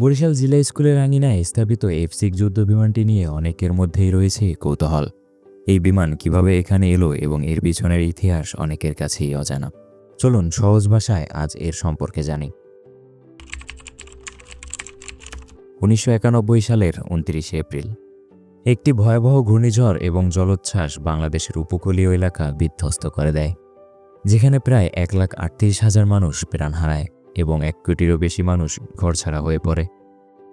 বরিশাল জিলা স্কুলের আঙিনায় স্থাপিত এফ সিক্স যুদ্ধ বিমানটি নিয়ে অনেকের মধ্যেই রয়েছে কৌতূহল। এই বিমান কীভাবে এখানে এলো এবং এর পিছনের ইতিহাস অনেকের কাছেই অজানা। চলুন সহজ ভাষায় আজ এর সম্পর্কে জানি। উনিশশো একানব্বই সালের উনত্রিশে এপ্রিল। একটি ভয়াবহ ঘূর্ণিঝড় এবং জলোচ্ছ্বাস বাংলাদেশের উপকূলীয় এলাকা বিধ্বস্ত করে দেয়, যেখানে প্রায় এক লাখ আটত্রিশ হাজার মানুষ প্রাণ হারায়। এবং এক কোটিরও বেশি মানুষ ঘরছাড়া হয়ে পড়ে।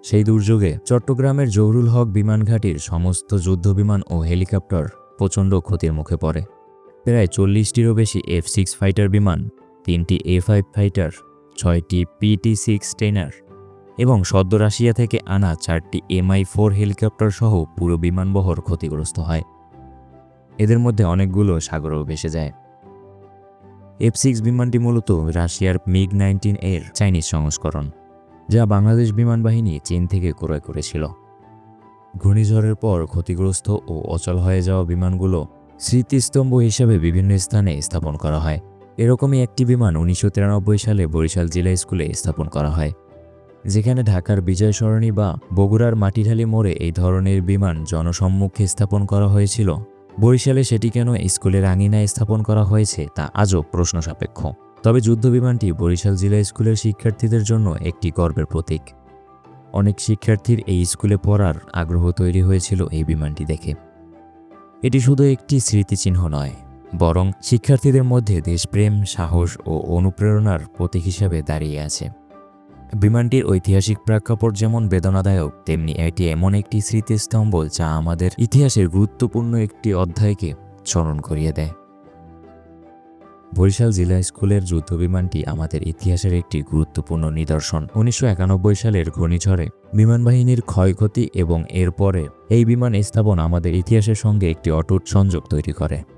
সেই দুর্যোগে চট্টগ্রামের জহুরুল হক বিমান ঘাঁটির সমস্ত যুদ্ধবিমান ও হেলিকপ্টার প্রচণ্ড ক্ষতির মুখে পড়ে। প্রায় চল্লিশটিরও বেশি এফ সিক্স ফাইটার বিমান, তিনটি এ ফাইভ ফাইটার ছয়টি পিটি সিক্স টেনার এবং সদ্য রাশিয়া থেকে আনা চারটি এমআই ফোর হেলিকপ্টার সহ পুরো বিমানবহর ক্ষতিগ্রস্ত হয়। এদের মধ্যে অনেকগুলো সাগরেও ভেসে যায়। এফ সিক্স বিমানটি মূলত রাশিয়ার মিগ নাইনটিন এর চাইনিজ সংস্করণ, যা বাংলাদেশ বিমান বাহিনী চীন থেকে ক্রয় করেছিল। ঘূর্ণিঝড়ের পর ক্ষতিগ্রস্ত ও অচল হয়ে যাওয়া বিমানগুলো স্মৃতিস্তম্ভ হিসেবে বিভিন্ন স্থানে স্থাপন করা হয়। এরকমই একটি বিমান উনিশশো তিরানব্বই সালে বরিশাল জেলা স্কুলে স্থাপন করা হয়, যেখানে ঢাকার বিজয় সরণি বা বগুড়ার মাটিঢালি মোড়ে এই ধরনের বিমান জনসম্মুখে স্থাপন করা হয়েছিল। বরিশালে সেটি কেন স্কুলের আঙিনায় স্থাপন করা হয়েছে তা আজও প্রশ্ন সাপেক্ষ তবে যুদ্ধ বিমানটি বরিশাল জেলা স্কুলের শিক্ষার্থীদের জন্য একটি গর্বের প্রতীক। অনেক শিক্ষার্থীর এই স্কুলে পড়ার আগ্রহ তৈরি হয়েছিল এই বিমানটি দেখে। এটি শুধু একটি স্মৃতিচিহ্ন নয়, বরং শিক্ষার্থীদের মধ্যে দেশপ্রেম, সাহস ও অনুপ্রেরণার প্রতীক হিসেবে দাঁড়িয়ে আছে। বিমানটির ঐতিহাসিক প্রেক্ষাপট যেমন বেদনাদায়ক, তেমনি এটি এমন একটি স্মৃতিস্তম্ভ যা আমাদের ইতিহাসের গুরুত্বপূর্ণ একটি অধ্যায়কে স্মরণ করিয়ে দেয়। বরিশাল জেলা স্কুলের যুদ্ধ বিমানটি আমাদের ইতিহাসের একটি গুরুত্বপূর্ণ নিদর্শন। উনিশশো একানব্বই সালের ঘূর্ণিঝড়ে বিমান বাহিনীর ক্ষয়ক্ষতি এবং এরপরে এই বিমান স্থাপন আমাদের ইতিহাসের সঙ্গে একটি অটুট সংযোগ তৈরি করে।